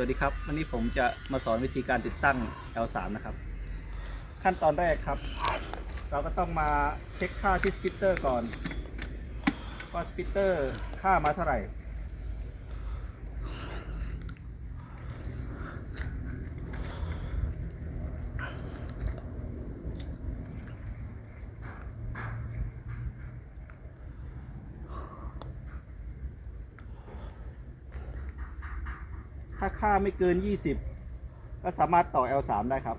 วัสดีครับ วันนี้ผมจะมาสอนวิธีการติดตั้ง L3 นะครับ ขั้นตอนแรกครับ เราก็ต้องมาเช็คค่าที่สปิตเตอร์ก่อนว่าสปิตเตอร์ค่ามาเท่าไหร่ ถ้าค่าไม่เกิน 20 ก็สามารถต่อ L3 ได้ครับ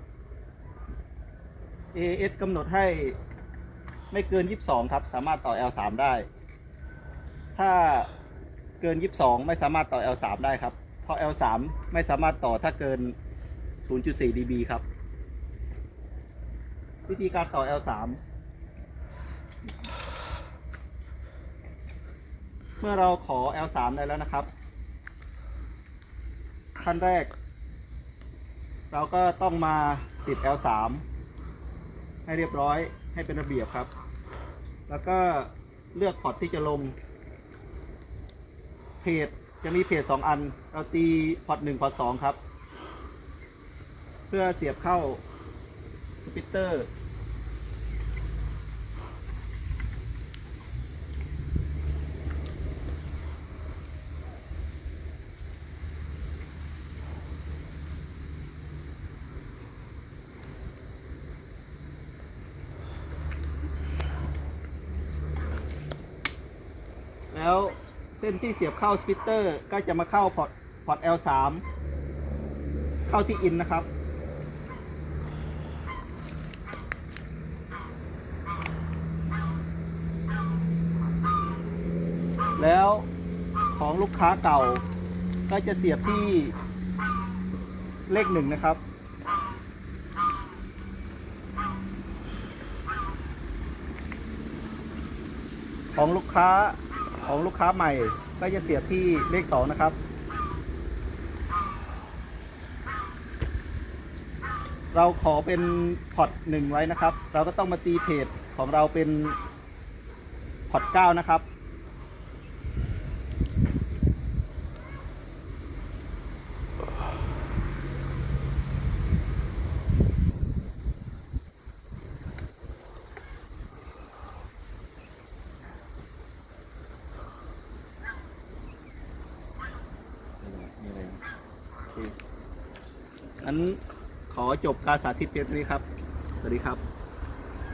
AS กำหนดให้ไม่เกิน 22 ครับ สามารถต่อ L3 ได้ ถ้าเกิน 22 ไม่สามารถต่อ L3 ได้ครับ เพราะ L3 ไม่สามารถต่อถ้าเกิน 0.4 dB ครับ วิธีการต่อ L3 เมื่อเราขอ L3 ได้แล้วนะครับ ขั้นแรก เราก็ต้องมาติด L3 ให้เรียบร้อยให้เป็นระเบียบครับ แล้วก็เลือกพอร์ตที่จะลง เพจจะมีเพจ2อัน เราตีพอร์ต1พอร์ต2ครับ เพื่อเสียบเข้าสปิเตอร์ แล้วเส้นที่เสียบเข้าสปิตเตอร์ก็จะมาเข้าพอร์ตพอร์ต L3 เข้าที่อินนะครับ แล้วของลูกค้าเก่าก็จะเสียบที่เลขหนึ่งนะครับ ของลูกค้า ของลูกค้าใหม่ ก็จะเสียบที่เลข 2 นะครับ เราขอเป็นพอร์ตหนึ่งไว้นะครับ เราก็ต้องมาตีเพจของเราเป็นพอร์ต9นะครับ มีอะไรนะโอเค งั้นขอจบการสาธิตเพียงเท่านี้ครับ สวัสดีครับ